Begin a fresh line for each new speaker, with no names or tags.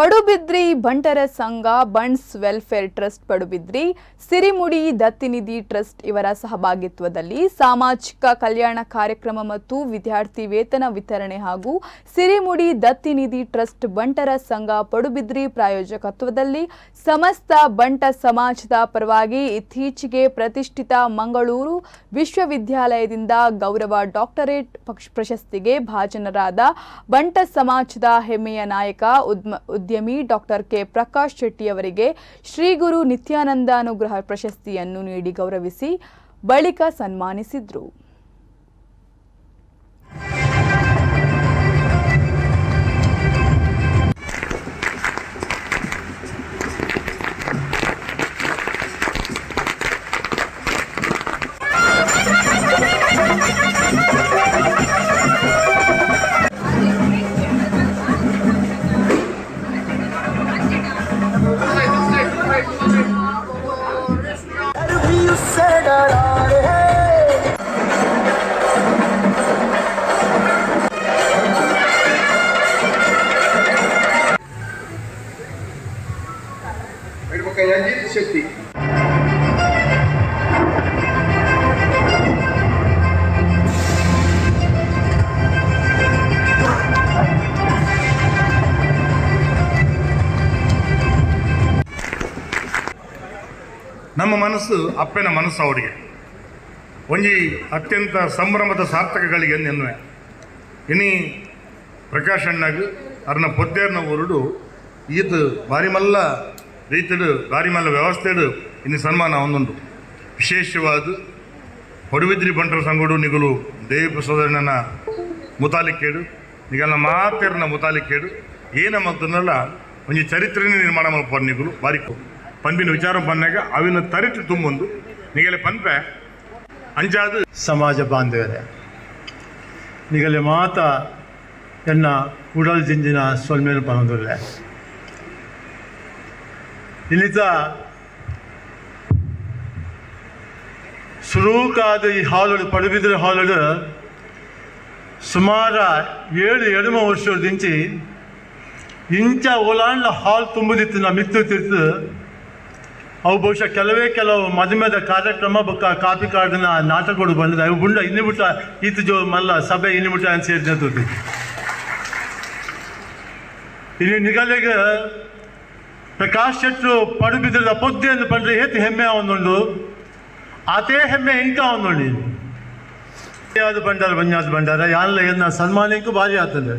ಪಡುಬಿದ್ರಿ ಬಂಟರ ಸಂಘ Bunts welfare trust Padubidri, Sirimudi ದತ್ತಿನಿಧಿ ಟ್ರಸ್ಟ್ ಇವರ ಸಹಭಾಗಿತ್ವದಲ್ಲಿ ಸಾಮಾಜಿಕ ಕಲ್ಯಾಣ ಕಾರ್ಯಕ್ರಮ ಮತ್ತು ವಿದ್ಯಾರ್ಥಿ ವೇತನ ವಿತರಣೆ ಹಾಗೂ ಸಿರಿಮುಡಿ ದತ್ತಿನಿಧಿ ಟ್ರಸ್ಟ್ ಬಂಟರ ಸಂಘ ಪಡುಬಿದ್ರಿ ಪ್ರಾಯೋಜಕತ್ವದಲ್ಲಿ ಸಮಸ್ತ ಬಂಟ ಸಮಾಜದ ಪರವಾಗಿ ಇತ್ತೀಚೆಗೆ ಪ್ರತಿಷ್ಠಿತ ಮಂಗಳೂರು ವಿಶ್ವವಿದ್ಯಾಲಯದಿಂದ ಗೌರವ ಡಾಕ್ಟರೇಟ್ ಪ್ರಶಸ್ತಿಗೆ ಭಾಜನರಾದ ಬಂಟ ಸಮಾಜದ ಹೆಮ್ಮೆಯ ನಾಯಕ ಉದ್ಮ ಉದ್ಯಮಿ ಡಾಕ್ಟರ್ ಕೆ ಪ್ರಕಾಶ್ ಶೆಟ್ಟಿಯವರಿಗೆ ಶ್ರೀಗುರು ಶ್ರೀ ಗುರು ನಿತ್ಯಾನಂದಾನುಗ್ರಹ ಪ್ರಶಸ್ತಿಯನ್ನು ನೀಡಿ ಗೌರವಿಸಿ ಬಳಿಕ ಸನ್ಮಾನಿಸಿದ್ರು.
ರಂಜಿತ್ ಶೆಟ್ಟಿ ನಮ್ಮ ಮನಸ್ಸು ಅಪ್ಪನ ಮನಸ್ಸು ಅವರಿಗೆ. ಒಂಜಿ ಅತ್ಯಂತ ಸಂಭ್ರಮದ ಸಾರ್ಥಕಗಳಿಗೆ ಎನ್ನುವೆ. ಇನಿ ಪ್ರಕಾಶ್ ಅಣ್ಣಗ ಅರ್ನ ಪೊದ್ದೇರ್ನ ಊರುಡು ಈತ ಬಾರಿ ಮಲ್ಲ ರೀತಿಡು ದಾರಿ ಮಲ್ಲ ವ್ಯವಸ್ಥೆಡು ಇನ್ನು ಸನ್ಮಾನ ಒಂದೊಂದು ವಿಶೇಷವಾದ ಪಡುವಿದ್ರಿ ಬಂಟರ ಸಂಗಡು ನಿಗಲು ದೇವಿ ಸೋದರನ ಮುತಾಲಿಕೇಡು ನಿಗಲ್ನ ಮಾತೇರನ ಮುತಾಲಿಕೇಡು ಏನ ಮತ್ತನಲ್ಲ ಒಂಜಿ ಚರಿತ್ರೆನೇ ನಿರ್ಮಾಣ ಮಲ್ಪರ್ ನಿಗಲು, ಬಾರಿ ಪಂಪಿನ ವಿಚಾರ ಬಂದಾಗ ಅವಿನ ತರಿತು ತುಂಬೊಂದು. ನಿಗಲೆ ಪನ್ಪೆ, ಅಂಜಾದ
ಸಮಾಜ ಬಾಂಧವ್ಯರೇ ನಿಗಲೆ ಮಾತ ಎನ್ನ ಕೂಡಲ್ ಜಿಂಜಿನ ಸೊಲ್ಮೇಲೆ ಪನದುಲ್ಲೆ ಇನ್ನಿತ ಸುರೂಕಾದ ಈ ಹಾಲು ಪಡುಬಿದ್ರೆ ಹಾಲು ಸುಮಾರ ಏಳು ಎಡಮ ವರ್ಷದಿಂಚಿ ಇಂಚ ಓಲಾಂಡ್ಲ ಹಾಲ್ ತುಂಬುದಿತ್ತು, ನಾ ಮಿತ್ತು ತಿರ್ತು ಅವು ಬಹುಶಃ ಕೆಲವೇ ಕೆಲವು ಮದುಮೆದ ಕಾರ್ಯಕ್ರಮ ಬೊಕ್ಕ ಕಾಪಿ ಕಾರ್ಡಿನ ನಾಟಕಗಳು ಬಂದಿದೆ. ಅವು ಗುಂಡ ಇನ್ನು ಬಿಟ್ಟ ಈತ ಜೋ ಮಲ್ಲ ಸಭೆ ಇನ್ನು ಬಿಟ್ಟ ಅಂತ ಸೇರಿದ ತೋತಿ ಇಲ್ಲಿ ನಿಗಲಿಗೆ ಪ್ರಕಾಶ್ ಶೆಟ್ಟರು ಪಡುಬಿದ್ರದ ಪೊದ್ದೆ ಎಂದು ಬಂದ್ರೆ ಏತ್ ಹೆಮ್ಮೆ ಅವನೊಂದು? ಆತೇ ಹೆಮ್ಮೆ ಇಂಕ ಅವನೊಂದು? ಯಾವ್ದು ಬಂಡಾರ ಬಂಜಾದ ಬಂಡಾರ? ಯಾನ್ಲ ಎನ್ನ ಸನ್ಮಾನಕ್ಕೂ ಭಾರಿ ಆಗ್ತದೆ